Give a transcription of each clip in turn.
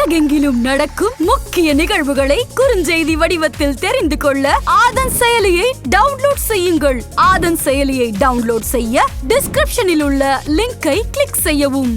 உலகெங்கிலும் நடக்கும் முக்கிய நிகழ்வுகளை குறுஞ்செய்தி வடிவத்தில் தெரிந்து கொள்ள ஆதன் செயலியை டவுன்லோட் செய்யுங்கள். ஆதன் செயலியை டவுன்லோட் செய்ய டிஸ்கிரிப்ஷனில் உள்ள லிங்கை கிளிக் செய்யவும்.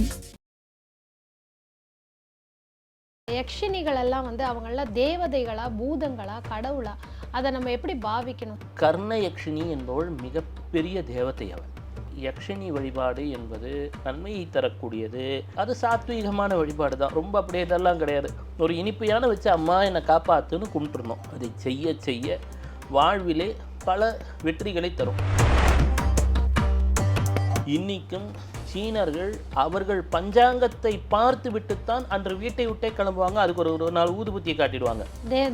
யக்ஷினிகள் எல்லாம் வந்து அவங்களாம் தேவதைகளா பூதங்களா கடவுளா அதை நம்ம எப்படி பாவிக்கணும்? கர்ண யக்ஷினி என்பவள் மிகப்பெரிய தேவதை அவள். யக்ஷினி வழிபாடு என்பது நன்மையை தரக்கூடியது. அது சாத்வீகமான வழிபாடு தான். ரொம்ப அப்படியே இதெல்லாம் கிடையாது. ஒரு இனிப்பையான வச்சு அம்மா என்னை காப்பாத்துன்னு கும்பிட்டுருந்தோம் அதை செய்ய செய்ய வாழ்விலே பல வெற்றிகளை தரும். இன்றைக்கும் சீனர்கள் அவர்கள் பஞ்சாங்கத்தை பார்த்து விட்டுத்தான் அன்று வீட்டை விட்டே கிளம்புவாங்க. அதுக்கு ஒரு ஒரு நாள் ஊதுபத்தியை காட்டிடுவாங்க.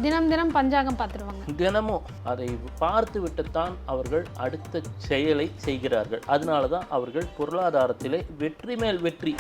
தினம் தினம் பஞ்சாங்கம் பார்த்துருவாங்க. தினமும் அதை பார்த்து விட்டுத்தான் அவர்கள் அடுத்த செயலை செய்கிறார்கள். அதனால தான் அவர்கள் பொருளாதாரத்திலே வெற்றி மேல் வெற்றி.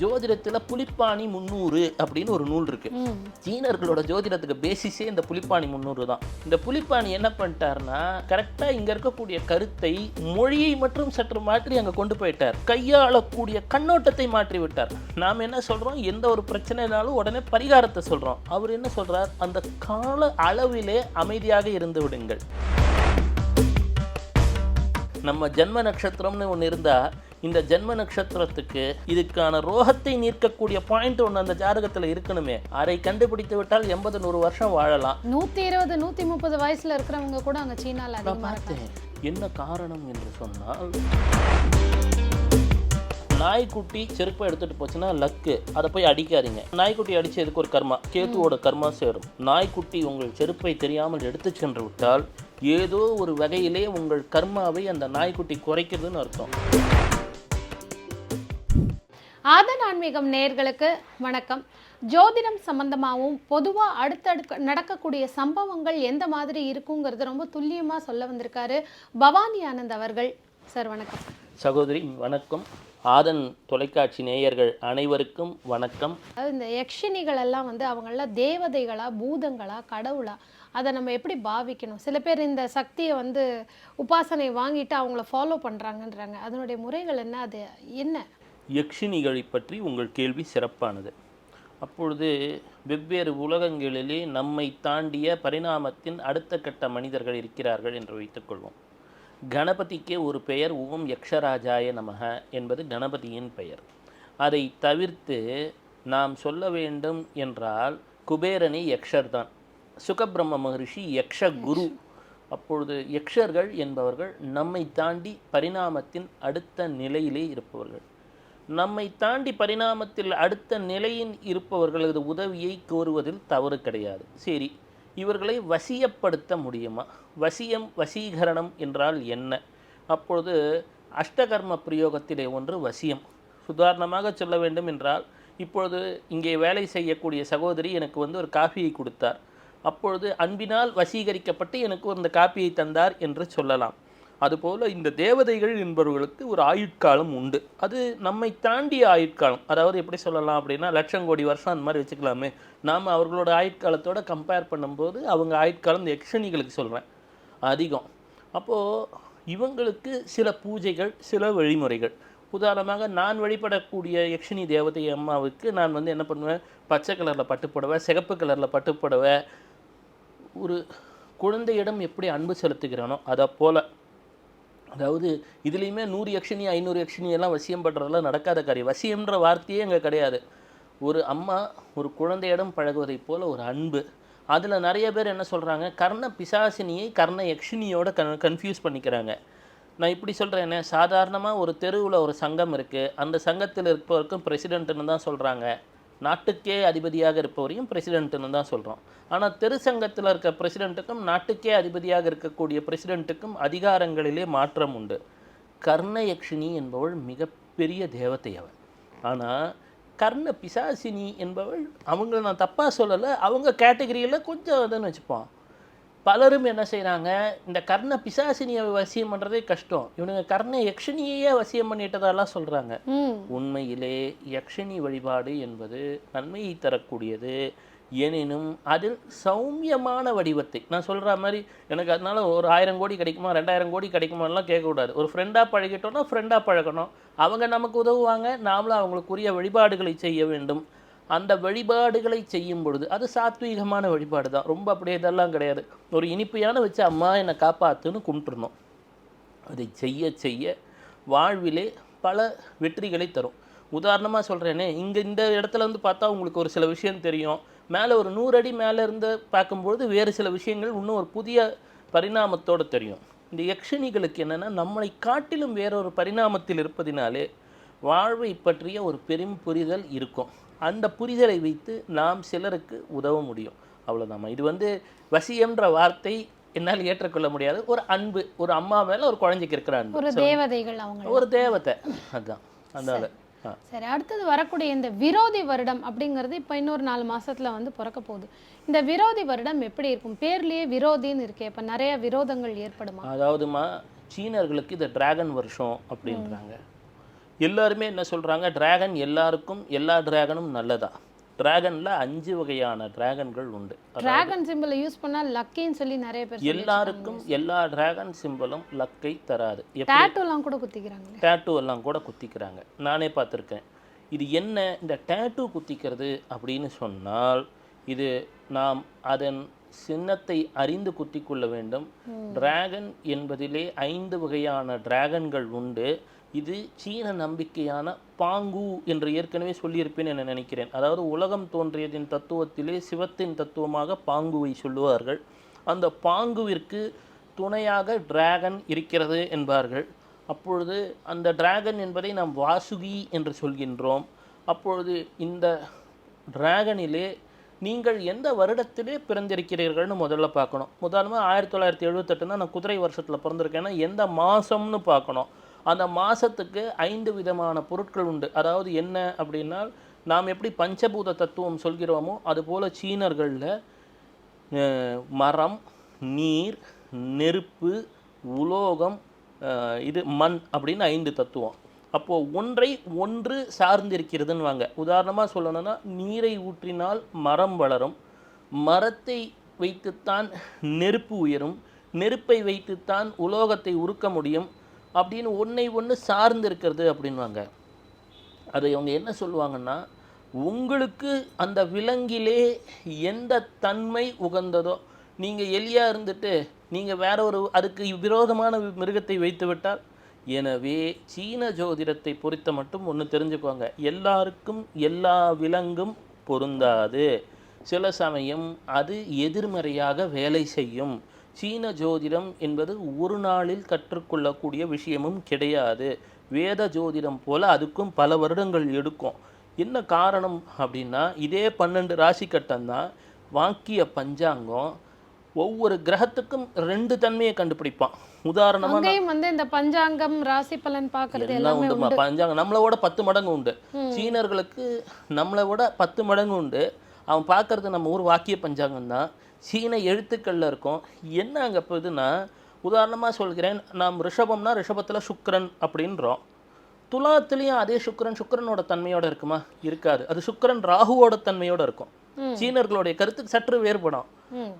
ஜோதிடத்தில் புலிப்பாணி முந்நூறு அப்படின்னு ஒரு நூல் இருக்கு. ம். சீனர்களோட ஜோதிடத்துக்கு பேசிஸே இந்த புலிப்பாணி முந்நூறு தான். இந்த புலிப்பாணி என்ன பண்ணிட்டாருன்னா கரெக்டாக இங்கே இருக்கக்கூடிய கருத்தை மொழியை மட்டும் சற்று மாற்றி அங்கே கொண்டு போயிட்டார். கையாளக்கூடிய கண்ணோட்டத்தை மாற்றி விட்டார். நாம் என்ன சொல்கிறோம் எந்த ஒரு பிரச்சனைனாலும் உடனே பரிகாரத்தை சொல்கிறோம் அவர் என்ன சொல்கிறார் அந்த கால அளவிலே அமைதியாக இருந்து விடுங்கள். நம்ம ஜென்ம நட்சத்திரம்னு ஒன்று இருந்தால் இந்த ஜென்ம நட்சத்திரத்துக்கு இதுக்கான ரோகத்தை நீர்க்கக்கூடிய பாயிண்ட் ஒன்று அந்த ஜாதகத்தில் இருக்கணுமே. அதை கண்டுபிடித்து விட்டால் எண்பது நூறு வருஷம் வாழலாம். நூத்தி இருபது நூத்தி முப்பது வயசுல இருக்கிறவங்க கூட அங்க இருக்காங்க. பார்த்தேன். என்ன காரணம் என்று சொன்னால் நாய்க்குட்டி செருப்பை எடுத்துட்டு போச்சுன்னா லக்கு. அதை போய் அடிக்காதீங்க. நாய்க்குட்டி அடிச்சு எதுக்கு ஒரு கர்மா? கேத்துவோட கர்மா சேரும். நாய்க்குட்டி உங்கள் செருப்பை தெரியாமல் எடுத்து சென்று விட்டால் ஏதோ ஒரு வகையிலே உங்கள் கர்மாவை அந்த நாய்க்குட்டி குறைக்கிறதுன்னு அர்த்தம். ஆதன் ஆன்மீகம் நேயர்களுக்கு வணக்கம். ஜோதிடம் சம்பந்தமாகவும் பொதுவா அடுத்தடுக்க நடக்கக்கூடிய சம்பவங்கள் எந்த மாதிரி இருக்குங்கிறது ரொம்ப துல்லியமா சொல்ல வந்திருக்காரு பவானி ஆனந்த் அவர்கள். சார் வணக்கம். சகோதரி வணக்கம். ஆதன் தொலைக்காட்சி நேயர்கள் அனைவருக்கும் வணக்கம். இந்த யக்ஷினிகள் எல்லாம் வந்து அவங்களாம் தேவதைகளா பூதங்களா கடவுளா அதை நம்ம எப்படி பாவிக்கணும்? சில பேர் இந்த சக்தியை வந்து உபாசனை வாங்கிட்டு அவங்கள ஃபாலோ பண்றாங்கன்றாங்க. அதனுடைய முறைகள் என்ன? அது என்ன? யக்ஷினிகளை பற்றி உங்கள் கேள்வி சிறப்பானது. அப்பொழுது வெவ்வேறு உலகங்களிலே நம்மை தாண்டிய பரிணாமத்தின் அடுத்த கட்ட மனிதர்கள் இருக்கிறார்கள் என்று வைத்துக்கொள்வோம் கணபதிக்கே ஒரு பெயர் ஓம் யக்ஷராஜாய நமக என்பது கணபதியின் பெயர். அதை தவிர்த்து நாம் சொல்ல வேண்டும் என்றால் குபேரனே யக்ஷர் தான். சுகபிரம்ம மகரிஷி யக்ஷ குரு அப்பொழுது யக்ஷர்கள் என்பவர்கள் நம்மை தாண்டி பரிணாமத்தின் அடுத்த நிலையிலே இருப்பவர்கள். நம்மை தாண்டி பரிணாமத்தில் அடுத்த நிலையில் இருப்பவர்களது உதவியை கோருவதில் தவறு கிடையாது. சரி இவர்களை வசியப்படுத்த முடியுமா? வசியம் வசீகரணம் என்றால் என்ன? அப்பொழுது அஷ்டகர்ம பிரயோகத்திலே ஒன்று வசியம். உதாரணமாக சொல்ல வேண்டும் என்றால் இப்பொழுது இங்கே வேலை செய்யக்கூடிய சகோதரி எனக்கு வந்து ஒரு காஃபியை கொடுத்தார். அப்பொழுது அன்பினால் வசீகரிக்கப்பட்டு எனக்கு அந்த காப்பியை தந்தார் என்று சொல்லலாம். அதுபோல் இந்த தேவதைகள் என்பவர்களுக்கு ஒரு ஆயுட்காலம் உண்டு. அது நம்மை தாண்டிய ஆயுட்காலம். அதாவது எப்படி சொல்லலாம் அப்படின்னா லட்சம் கோடி வருஷம் அந்த மாதிரி வச்சுக்கலாமே. நாம் அவர்களோட ஆயுட்காலத்தோடு கம்பேர் பண்ணும்போது அவங்க ஆயுட்காலம் இந்த யக்ஷணிகளுக்கு சொல்கிறேன் அதிகம். அப்போது இவங்களுக்கு சில பூஜைகள் சில வழிமுறைகள். உதாரணமாக நான் வழிபடக்கூடிய யக்ஷினி தேவதை அம்மாவுக்கு நான் வந்து என்ன பண்ணுவேன்? பச்சை கலரில் பட்டுப்புடவை சிகப்பு கலரில் பட்டுப்புடவை ஒரு குழந்தையிடம் எப்படி அன்பு செலுத்துகிறானோ அதை போல் அதாவது இதுலேயுமே நூறு யக்ஷினி ஐநூறு யக்ஷினி எல்லாம் வசியம் பண்ணுறதெல்லாம் நடக்காத காரியம். வசியம்ன்ற வார்த்தையே அங்கே கிடையாது. ஒரு அம்மா ஒரு குழந்தையிடம் பழகுவதைப் போல் ஒரு அன்பு. அதில் நிறைய பேர் என்ன சொல்கிறாங்க கர்ண பிசாசினியை கர்ண யக்ஷினியோட கன் கன்ஃபியூஸ் பண்ணிக்கிறாங்க. நான் இப்படி சொல்கிறேன் என்ன சாதாரணமாக ஒரு தெருவில் ஒரு சங்கம் இருக்குது அந்த சங்கத்தில் இருப்பவருக்கும் பிரசிடென்ட்னு தான் சொல்கிறாங்க நாட்டுக்கே அதிபதியாக இருப்பவரையும் பிரசிடென்ட்னு தான் சொல்கிறோம் ஆனால் தெரு சங்கத்தில் இருக்க பிரசிடென்ட்டுக்கும் நாட்டுக்கே அதிபதியாக இருக்கக்கூடிய பிரசிடென்ட்டுக்கும் அதிகாரங்களிலே மாற்றம் உண்டு. கர்ணயக்ஷினி என்பவள் மிகப்பெரிய தேவதை அவள் ஆனால் கர்ண பிசாசினி என்பவள் அவங்கள நான் தப்பாக சொல்லலை அவங்க கேட்டகரியில் கொஞ்சம் இதுன்னு வச்சுப்பான் பலரும் என்ன செய்கிறாங்க இந்த கர்ண பிசாசினியை வசியம் பண்ணுறதே கஷ்டம். இவனுங்க கர்ண யக்ஷினியையே வசியம் பண்ணிட்டதெல்லாம் சொல்கிறாங்க உண்மையிலே யக்ஷினி வழிபாடு என்பது நன்மையை தரக்கூடியது. எனினும் அதில் சௌமியமான வடிவத்தை நான் சொல்கிற மாதிரி எனக்கு அதனால ஒரு ஆயிரம் கோடி கிடைக்குமா ரெண்டாயிரம் கோடி கிடைக்குமாலாம் கேட்கக்கூடாது. ஒரு ஃப்ரெண்டாக பழகிட்டோம்னா ஃப்ரெண்டாக பழகணும். அவங்க நமக்கு உதவுவாங்க நாமளும் அவங்களுக்குரிய வழிபாடுகளை செய்ய வேண்டும். அந்த வழிபாடுகளை செய்யும் பொழுது அது சாத்வீகமான வழிபாடு தான் ரொம்ப அப்படியே இதெல்லாம் கிடையாது. ஒரு இனிப்பையான வச்சு அம்மா என்னை காப்பாத்துன்னு கும்பிட்டுருந்தோம் அதை செய்ய செய்ய வாழ்விலே பல வெற்றிகளை தரும். உதாரணமாக சொல்கிறேனே இங்கே இந்த இடத்துல வந்து பார்த்தா உங்களுக்கு ஒரு சில விஷயம் தெரியும். மேலே ஒரு நூறு அடி மேலே இருந்து பார்க்கும்பொழுது வேறு சில விஷயங்கள் இன்னும் ஒரு புதிய பரிணாமத்தோடு தெரியும். இந்த யக்ஷினிகளுக்கு என்னென்னா நம்மளை காட்டிலும் வேறொரு பரிணாமத்தில் இருப்பதினாலே வாழ்வை பற்றிய ஒரு பெரும் புரிதல் இருக்கும். அந்த புரிதலை வைத்து நாம் சிலருக்கு உதவ முடியும். அவ்வளோதாம்மா இது வந்து வசியம்ன்ற வார்த்தை என்னால் ஏற்றுக்கொள்ள முடியாது. ஒரு அன்பு ஒரு அம்மா மேலே ஒரு குழந்தைக்கு இருக்கிற அன்பு. ஒரு தேவதைகள் அவங்க ஒரு தேவதை. அதுதான் அதனால சரி. அடுத்தது வரக்கூடிய இந்த விரோதி வருடம் அப்படிங்கிறது இப்போ இன்னொரு நாலு மாசத்துல வந்து பிறக்க போகுது. இந்த விரோதி வருடம் எப்படி இருக்கும்? பேர்லயே விரோதின்னு இருக்கே. இப்போ நிறைய விரோதங்கள் ஏற்படுமா? அதாவதுமா சீனர்களுக்கு இது டிராகன் வருஷம் அப்படின்றாங்க. எல்லாருமே என்ன சொல்றாங்க? டிராகன் எல்லாருக்கும் எல்லா டிராகனும் நல்லதா? டிராகன்ல அஞ்சு வகையான டிராகன்கள் உண்டு. டிராகன் சிம்பிளை யூஸ் பண்ணா லக்கின்னு சொல்லி நிறைய பேர் எல்லாருக்கும் எல்லா டிராகன் சிம்பலும் லக்கை தராது. எப்படி? டேட்டூலாம் கூட குத்திக்கிறாங்க டேட்டூ எல்லாம் கூட குத்திக்கிறாங்க. நானே பார்த்துருக்கேன். இது என்ன? இந்த டேட்டூ குத்திக்கிறது அப்படின்னு சொன்னால் இது நாம் அதன் சின்னத்தை அறிந்து குத்திக்கொள்ள வேண்டும். டிராகன் என்பதிலே ஐந்து வகையான டிராகன்கள் உண்டு. இது சீன நம்பிக்கையான பாங்கு என்று ஏற்கனவே சொல்லியிருப்பேன் என நினைக்கிறேன். அதாவது உலகம் தோன்றியதின் தத்துவத்திலே சிவத்தின் தத்துவமாக பாங்குவை சொல்லுவார்கள். அந்த பாங்குவிற்கு துணையாக டிராகன் இருக்கிறது என்பார்கள். அப்பொழுது அந்த டிராகன் என்பதை நாம் வாசுகி என்று சொல்கின்றோம். அப்பொழுது இந்த டிராகனிலே நீங்கள் எந்த வருடத்திலே பிறந்திருக்கிறீர்கள்னு முதல்ல பார்க்கணும். உதாரணமாக ஆயிரத்தி தொள்ளாயிரத்தி எழுபத்தெட்டுனா நான் குதிரை வருஷத்தில் பிறந்திருக்கேன்னா எந்த மாதம்னு பார்க்கணும். அந்த மாதத்துக்கு ஐந்து விதமான பொருட்கள் உண்டு. அதாவது என்ன அப்படின்னா நாம் எப்படி பஞ்சபூத தத்துவம் சொல்கிறோமோ அதுபோல் சீனர்களில் மரம் நீர் நெருப்பு உலோகம் இது மண் அப்படின்னு ஐந்து தத்துவம். அப்போது ஒன்றை ஒன்று சார்ந்திருக்கிறதுன்னு வாங்க உதாரணமாக சொல்லணும்னா நீரை ஊற்றினால் மரம் வளரும் மரத்தை வைத்துத்தான் நெருப்பு உயரும் நெருப்பை வைத்துத்தான் உலோகத்தை உருக்க முடியும் அப்படின்னு ஒன்றை ஒன்று சார்ந்து இருக்கிறது அப்படின்வாங்க அதை அவங்க என்ன சொல்லுவாங்கன்னா உங்களுக்கு அந்த விலங்கிலே எந்த தன்மை உகந்ததோ நீங்கள் எலியாக இருந்துட்டு நீங்கள் வேற ஒரு அதுக்கு விரோதமான மிருகத்தை வைத்து விட்டால் எனவே சீன ஜோதிடத்தை பொறுத்த மட்டும் ஒன்று தெரிஞ்சுக்கோங்க. எல்லாருக்கும் எல்லா விலங்கும் பொருந்தாது. சில சமயம் அது எதிர்மறையாக வேலை செய்யும். சீன ஜோதிடம் என்பது ஒரு நாளில் கற்றுக்கொள்ளக்கூடிய விஷயமும் கிடையாது. வேத ஜோதிடம் போல அதுக்கும் பல வருடங்கள் எடுக்கும். என்ன காரணம் அப்படின்னா இதே பன்னெண்டு ராசி கட்டம் தான். வாக்கிய பஞ்சாங்கம். ஒவ்வொரு கிரகத்துக்கும் ரெண்டு தன்மையை கண்டுபிடிப்பான். உதாரணமா வந்து இந்த பஞ்சாங்கம் ராசி பலன் பார்க்கறது எல்லாம் உண்டுமா? பஞ்சாங்கம் நம்மளோட பத்து மடங்கு உண்டு. சீனர்களுக்கு நம்மளை விட பத்து மடங்கு உண்டு. அவன் பார்க்கறது நம்ம ஊர் வாக்கிய பஞ்சாங்கம் தான். சீன எழுத்துக்கள்ல இருக்கும். என்ன அங்கே இப்போ இதுன்னா உதாரணமாக சொல்கிறேன் நாம் ரிஷபம்னா ரிஷபத்தில் சுக்கிரன் அப்படின்றோம். துலாத்துலேயும் அதே சுக்கிரன் சுக்கிரனோட தன்மையோட இருக்குமா? இருக்காது. அது சுக்கிரன் ராகுவோட தன்மையோட இருக்கும். சீனர்களுடைய கருத்து சற்று வேறுபடும்.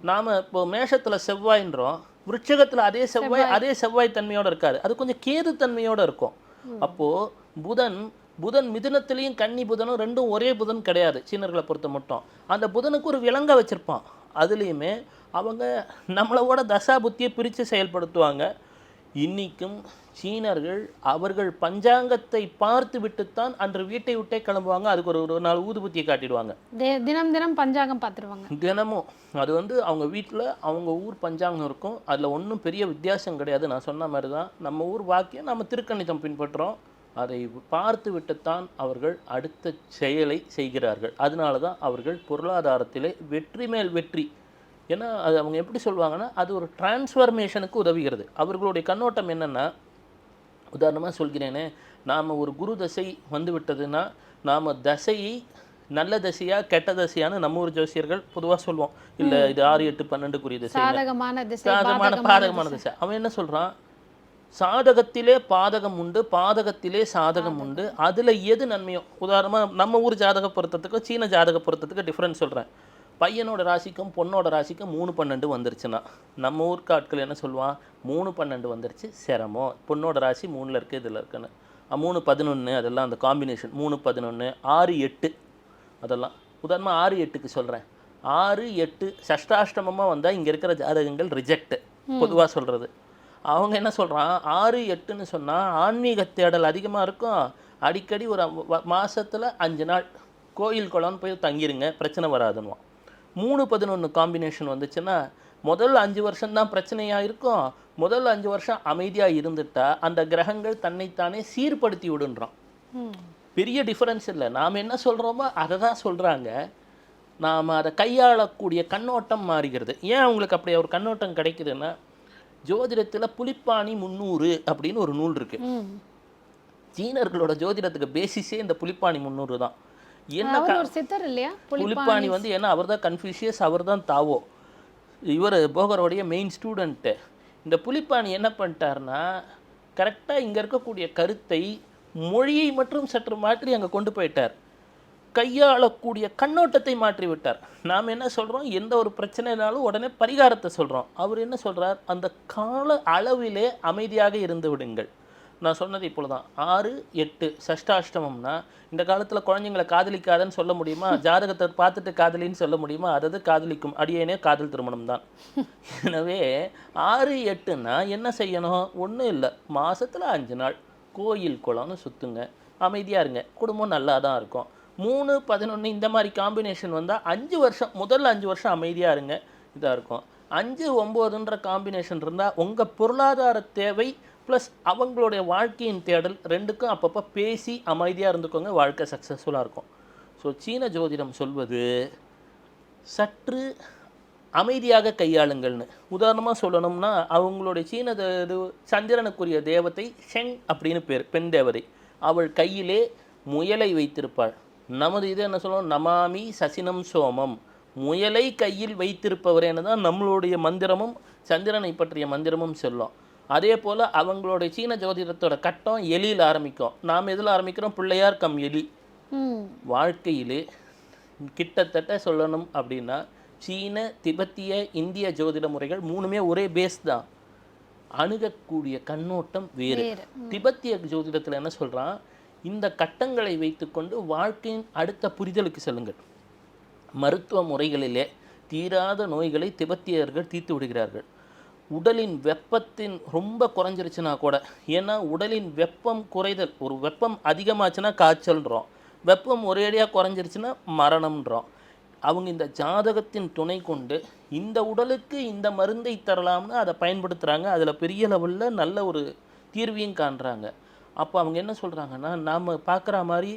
நாம இப்போ மேஷத்துல செவ்வாயின்றோம். விருட்சகத்துல அதே செவ்வாய் அதே செவ்வாய் தன்மையோட இருக்காது. அது கொஞ்சம் கேது தன்மையோட இருக்கும். அப்போ புதன் புதன் மிதுனத்திலையும் கன்னி புதனும் ரெண்டும் ஒரே புதன் கிடையாது சீனர்களை பொறுத்த மட்டும். அந்த புதனுக்கு ஒரு விலங்க வச்சிருப்பான். அதுலேயுமே அவங்க நம்மளோட தசா புத்தியை பிரித்து செயல்படுத்துவாங்க. இன்னிக்கும் சீனர்கள் அவர்கள் பஞ்சாங்கத்தை பார்த்து விட்டுத்தான் அன்று வீட்டை விட்டே கிளம்புவாங்க. அதுக்கு ஒரு ஒரு நாள் ஊதுபத்தியை காட்டிடுவாங்க. தினம் தினம் பஞ்சாங்கம் பார்த்துருவாங்க. தினமும். அது வந்து அவங்க வீட்டில் அவங்க ஊர் பஞ்சாங்கம் இருக்கும். அதில் ஒன்றும் பெரிய வித்தியாசம் கிடையாது. நான் சொன்ன மாதிரி தான் நம்ம ஊர் வாக்கியம் நம்ம திருக்கணிதம் பின்பற்றுறோம் அதை பார்த்து விட்டுத்தான் அவர்கள் அடுத்த செயலை செய்கிறார்கள். அதனால தான் அவர்கள் பொருளாதாரத்திலே வெற்றி மேல் வெற்றி. ஏன்னா அது அவங்க எப்படி சொல்லுவாங்கன்னா அது ஒரு டிரான்ஸ்ஃபர்மேஷனுக்கு உதவுகிறது. அவர்களுடைய கண்ணோட்டம் என்னென்னா உதாரணமாக சொல்கிறேனே நாம் ஒரு குரு தசை வந்து விட்டதுன்னா நாம் தசையை நல்ல தசையா கெட்ட தசையான்னு நம்ம ஊர் ஜோசியர்கள் பொதுவாக சொல்லுவோம் இல்லை இது ஆறு எட்டு பன்னெண்டுக்குரிய தசை சாதகமான பாதகமான திசை. அவன் என்ன சொல்றான்? சாதகத்திலே பாதகம் உண்டு பாதகத்திலே சாதகம் உண்டு. அதுல எது நன்மையோ உதாரணமா நம்ம ஊர் ஜாதக பொருத்தத்துக்கும் சீன ஜாதக பொருத்தத்துக்கு டிஃப்ரென்ஸ் சொல்றேன். பையனோட ராசிக்கும் பொண்ணோட ராசிக்கும் மூணு பன்னெண்டு வந்துருச்சுன்னா நம்ம ஊருக்கு ஆட்கள் என்ன சொல்லுவான் மூணு பன்னெண்டு வந்துருச்சு சிரமம். பொண்ணோட ராசி மூணில் இருக்குது இதில் இருக்குன்னு. மூணு பதினொன்று அதெல்லாம் அந்த காம்பினேஷன் மூணு பதினொன்று ஆறு எட்டு அதெல்லாம். உதாரணமாக ஆறு எட்டுக்கு சொல்கிறேன் ஆறு எட்டு சஷ்டாஷ்டமமாக வந்தால் இங்கே இருக்கிற ஜாதகங்கள் ரிஜெக்ட் பொதுவாக சொல்கிறது அவங்க என்ன சொல்கிறான் ஆறு எட்டுன்னு சொன்னால் ஆன்மீக தேடல் அதிகமாக இருக்கும். அடிக்கடி ஒரு மாசத்துல அஞ்சு நாள் கோயில் குளம்னு போய் தங்கிருங்க பிரச்சனை வராதுன்னுவான். மூணு பதினொன்று காம்பினேஷன் வந்துச்சுன்னா முதல் அஞ்சு வருஷம்தான் பிரச்சனையாக இருக்கும். முதல் அஞ்சு வருஷம் அமைதியாக இருந்துட்டா அந்த கிரகங்கள் தன்னைத்தானே சீர்படுத்தி விடுன்றான். பெரிய டிஃபரன்ஸ் இல்லை. நாம் என்ன சொல்கிறோமோ அதை தான் சொல்கிறாங்க நாம் அதை கையாளக்கூடிய கண்ணோட்டம் மாறுகிறது. ஏன் உங்களுக்கு அப்படி ஒரு கண்ணோட்டம் கிடைக்குதுன்னா ஜோதிடத்தில் புலிப்பாணி முந்நூறு அப்படின்னு ஒரு நூல் இருக்குது ம். சீனர்களோட ஜோதிடத்துக்கு பேசிஸே இந்த புலிப்பாணி முந்நூறு தான். என்ன சித்தர் இல்லையா? புலிப்பாணி புலிப்பாணி வந்து ஏன்னா அவர் தான் கன்ஃபியூஷியஸ் அவர் தான் தாவோ. இவர் போகரோடைய மெயின் ஸ்டூடெண்ட்டு இந்த புலிப்பாணி என்ன பண்ணிட்டாருன்னா கரெக்டாக இங்கே இருக்கக்கூடிய கருத்தை மொழியை மட்டும் சற்று மாற்றி அங்கே கொண்டு போயிட்டார். கையாளக்கூடிய கண்ணோட்டத்தை மாற்றி விட்டார் நாம் என்ன சொல்கிறோம் எந்த ஒரு பிரச்சனைனாலும் உடனே பரிகாரத்தை சொல்கிறோம் அவர் என்ன சொல்றார்? அந்த கால அளவிலே அமைதியாக இருந்து விடுங்கள். நான் சொன்னது இப்பொழுதுதான். ஆறு எட்டு சஷ்டாஷ்டமம்னா இந்த காலத்தில் குழந்தைங்களை காதலிக்காதன்னு சொல்ல முடியுமா? ஜாதகத்தை பார்த்துட்டு காதலின்னு சொல்ல முடியுமா? அதாவது காதலிக்கும். அடியேனே காதல் திருமணம் தான். எனவே ஆறு எட்டுன்னா என்ன செய்யணும்? ஒன்றும் இல்லை. மாசத்துல அஞ்சு நாள். கோயில் குளம்னு சுற்றுங்க அமைதியாக இருங்க. குடும்பம் நல்லா தான் இருக்கும். மூணு பதினொன்று இந்த மாதிரி காம்பினேஷன் வந்தால் அஞ்சு வருஷம் முதல்ல அஞ்சு வருஷம் அமைதியாக இருங்க. இதாக இருக்கும். அஞ்சு ஒம்போதுன்ற காம்பினேஷன் இருந்தால் உங்கள் பொருளாதார தேவை ப்ளஸ் அவங்களுடைய வாழ்க்கையின் தேடல் ரெண்டுக்கும் அப்பப்போ பேசி அமைதியாக இருந்துக்கோங்க. வாழ்க்கை சக்ஸஸ்ஃபுல்லாக இருக்கும். ஸோ சீன ஜோதிடம் சொல்வது சற்று அமைதியாக கையாளுங்கள்னு. உதாரணமாக சொல்லணும்னா அவங்களுடைய சீன இது சந்திரனுக்குரிய தேவத்தை ஷெங் அப்படின்னு பேர் பெண் தேவதை. அவள் கையிலே முயலை வைத்திருப்பாள். நமது இது என்ன சொல்லுவோம்? நமாமி சசினம் சோமம். முயலை கையில் வைத்திருப்பவரேன்னு தான் நம்மளுடைய மந்திரமும் சந்திரனை பற்றிய மந்திரமும் சொல்லும். அதே போல் அவங்களுடைய சீன ஜோதிடத்தோட கட்டம் எலியில் ஆரம்பிக்கும். நாம் எதில் ஆரம்பிக்கிறோம்? பிள்ளையார் கம் எலி. வாழ்க்கையிலே கிட்டத்தட்ட சொல்லணும் அப்படின்னா சீன திபெத்திய இந்திய ஜோதிட முறைகள் மூணுமே ஒரே பேஸ் தான். அணுகக்கூடிய கண்ணோட்டம் வேறு. திபெத்திய ஜோதிடத்தில் என்ன சொல்றான்? இந்த கட்டங்களை வைத்துக்கொண்டு வாழ்க்கையின் அடுத்த புரிதலுக்கு செல்லுங்கள். மருத்துவ முறைகளிலே தீராத நோய்களை திபெத்தியர்கள் தீர்த்து விடுகிறார்கள். உடலின் வெப்பத்தின் ரொம்ப குறைஞ்சிருச்சுன்னா கூட ஏன்னா உடலின் வெப்பம் குறைதல் ஒரு வெப்பம் அதிகமாச்சுன்னா காய்ச்சல்ன்றோம். வெப்பம் ஒரேடியாக குறைஞ்சிருச்சுன்னா மரணம்ன்றோம். அவங்க இந்த ஜாதகத்தின் துணை கொண்டு இந்த உடலுக்கு இந்த மருந்தை தரலாம்னு அதை பயன்படுத்துகிறாங்க அதில் பெரிய லெவலில் நல்ல ஒரு தீர்வையும் காண்றாங்க. அப்போ அவங்க என்ன சொல்கிறாங்கன்னா நாம் பார்க்குற மாதிரி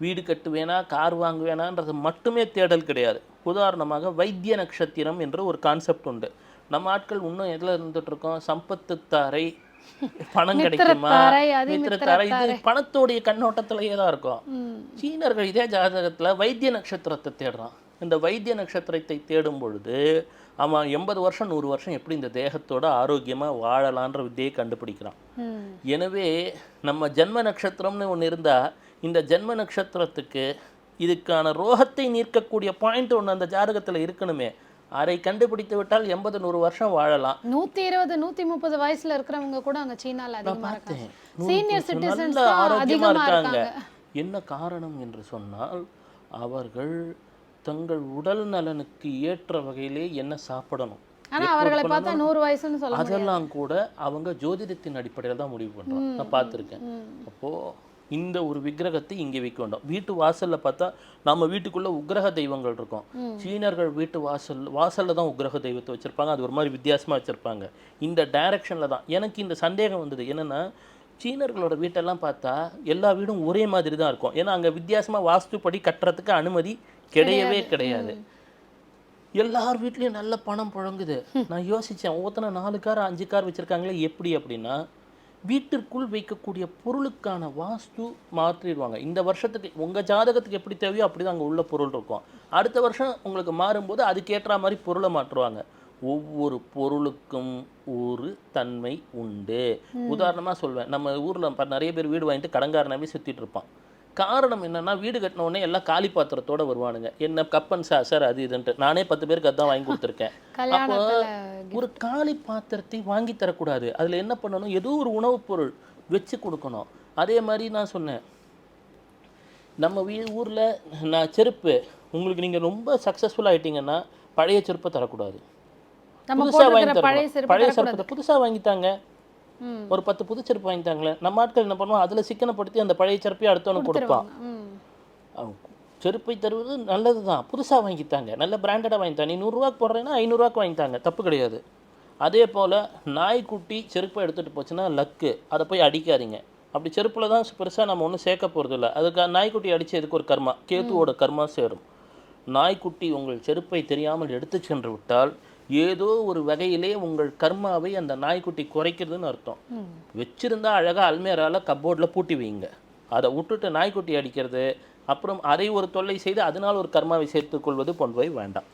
வீடு கட்டுவேனா கார் வாங்குவேனான்றது மட்டுமே தேடல் கிடையாது. உதாரணமாக வைத்திய நட்சத்திரம் என்ற ஒரு கான்செப்ட் உண்டு. நம்ம ஆட்கள் இன்னும் எதில் இருந்துட்டு இருக்கோம்? சம்பத்து தாரை பணம் கிடைக்குமா? மித்திரத்தாரை, இது பணத்தோடைய கண்ணோட்டத்திலேயே தான் இருக்கும். சீனர்கள் இதே ஜாதகத்தில் வைத்திய நட்சத்திரத்தை தேடுறான். இந்த வைத்திய நட்சத்திரத்தை தேடும் பொழுது அவன் எண்பது வருஷம் நூறு வருஷம் எப்படி இந்த தேகத்தோட ஆரோக்கியமாக வாழலான்ற வித்தையை கண்டுபிடிக்கிறான். எனவே நம்ம ஜென்ம நட்சத்திரம்னு ஒன்று இருந்தால் இந்த ஜென்ம நட்சத்திரத்துக்கு இதுக்கான ரோகத்தை நீர்க்கக்கூடிய பாயிண்ட் ஒன்று அந்த ஜாதகத்தில் இருக்கணுமே. அதை கண்டுபிடித்து விட்டால் எண்பது நூறு வருஷம் வாழலாம். நூத்தி இருபது நூத்தி முப்பது வயசுல இருக்கிறவங்க கூட அங்க சீனால அதிகமா இருக்காங்க. சீனியர் சிட்டிசன்ஸ் ஆரோக்கியமா அதிகமா இருக்காங்க. என்ன காரணம் என்று சொன்னால் அவர்கள் தங்கள் உடல் நலனுக்கு ஏற்ற வகையிலே என்ன சாப்பிடணும்? அவர்களை பார்த்தா நூறு வயசுன்னு சொல்ல அதெல்லாம் கூட அவங்க ஜோதிடத்தின் அடிப்படையில் தான் முடிவு பண்றாங்க. நான் பார்த்துருக்கேன். அப்போ இந்த ஒரு விக்கிரகத்தை இங்கே வைக்க வேண்டாம். வீட்டு வாசல்ல பார்த்தா நம்ம வீட்டுக்குள்ள உக்கிரக தெய்வங்கள் இருக்கும். சீனர்கள் வீட்டு வாசல் வாசல்ல தான் உக்கிரக தெய்வத்தை வச்சிருப்பாங்க. அது ஒரு மாதிரி வித்தியாசமா வச்சிருப்பாங்க. இந்த டைரக்ஷன்ல தான். எனக்கு இந்த சந்தேகம் வந்தது. என்னன்னா சீனர்களோட வீட்டெல்லாம் பார்த்தா எல்லா வீடும் ஒரே மாதிரி தான் இருக்கும். ஏன்னா அங்க வித்தியாசமா வாஸ்துப்படி கட்டுறதுக்கு அனுமதி கிடையவே கிடையாது. எல்லார் வீட்லயும் நல்ல பணம் புழங்குது. நான் யோசிச்சேன் ஒவ்வொருத்தனை நாலு கார் அஞ்சு கார் வச்சிருக்காங்களே எப்படி அப்படின்னா வீட்டிற்குள் வைக்கக்கூடிய பொருளுக்கான வாஸ்து மாற்றிடுவாங்க. இந்த வருஷத்துக்கு உங்க ஜாதகத்துக்கு எப்படி தேவையோ அப்படிதான் அங்க உள்ள பொருள் இருக்கும். அடுத்த வருஷம் உங்களுக்கு மாறும்போது அதுக்கேற்ற மாதிரி பொருளை மாற்றுவாங்க. ஒவ்வொரு பொருளுக்கும் ஒரு தன்மை உண்டு. உதாரணமா சொல்வேன் நம்ம ஊர்ல நிறைய பேர் வீடு வாங்கிட்டு கடங்காரனாவே சுத்திட்டு இருப்பான். காரணம் என்னன்னா வீடு கட்டின உடனே எல்லாம் காலி பாத்திரத்தோட வருவானுங்க. என்ன கப்பன் சார் சார் அது இதுன்ட்டு. நானே பத்து பேருக்கு அதான் வாங்கி கொடுத்துருக்கேன். அப்போ ஒரு காலி பாத்திரத்தை வாங்கி தரக்கூடாது. அதில் என்ன பண்ணணும்? ஏதோ ஒரு உணவுப் பொருள் வச்சு கொடுக்கணும். அதே மாதிரி நான் சொன்னேன். நம்ம வீ ஊரில் நான் செருப்பு உங்களுக்கு நீங்கள் ரொம்ப சக்ஸஸ்ஃபுல் ஆயிட்டீங்கன்னா பழைய செருப்பை தரக்கூடாது. நம்ம புதுசா வாங்கி தரணும். பழைய. செருப்பை புதுசாக வாங்கித்தாங்க. ஒரு பத்து புது செருப்பு வாங்கித்தாங்களே நம்ம ஆட்கள் என்ன பண்ணுவோம் அதில் சிக்கனப்படுத்தி அந்த பழைய செருப்பையும் அடுத்தவனுக்கு கொடுப்பான். செருப்பை தருவது நல்லது தான் புதுசாக வாங்கித்தாங்க நல்ல பிராண்டடாக வாங்கித்தாங்க நீ நூறுரூவாக்கு போடுறேன்னா ஐநூறுரூவாக்கு வாங்கித்தாங்க தப்பு கிடையாது. அதே போல் நாய்க்குட்டி செருப்பை எடுத்துகிட்டு போச்சுன்னா லக்கு. அதை போய் அடிக்காதீங்க. அப்படி செருப்பில் தான் பெருசாக நம்ம ஒன்றும் சேர்க்க போகிறது இல்லை அதுக்கு நாய்க்குட்டி அடிச்சு எதுக்கு ஒரு கர்மா? கேத்துவோட கர்மா சேரும். நாய்க்குட்டி உங்கள் செருப்பை தெரியாமல் எடுத்து சென்று விட்டால் ஏதோ ஒரு வகையிலே உங்கள் கர்மாவை அந்த நாய்க்குட்டி குறைக்கிறதுன்னு அர்த்தம். வச்சிருந்தா அழகாக அல்மேரால கப்போர்டில் பூட்டி வைங்க. அதை விட்டுட்டு நாய்க்குட்டி அடிக்கிறது அப்புறம் அதை ஒரு தொல்லை செய்து அதனால் ஒரு கர்மாவை சேர்த்துக் கொள்வது போன்றவை வேண்டாம்.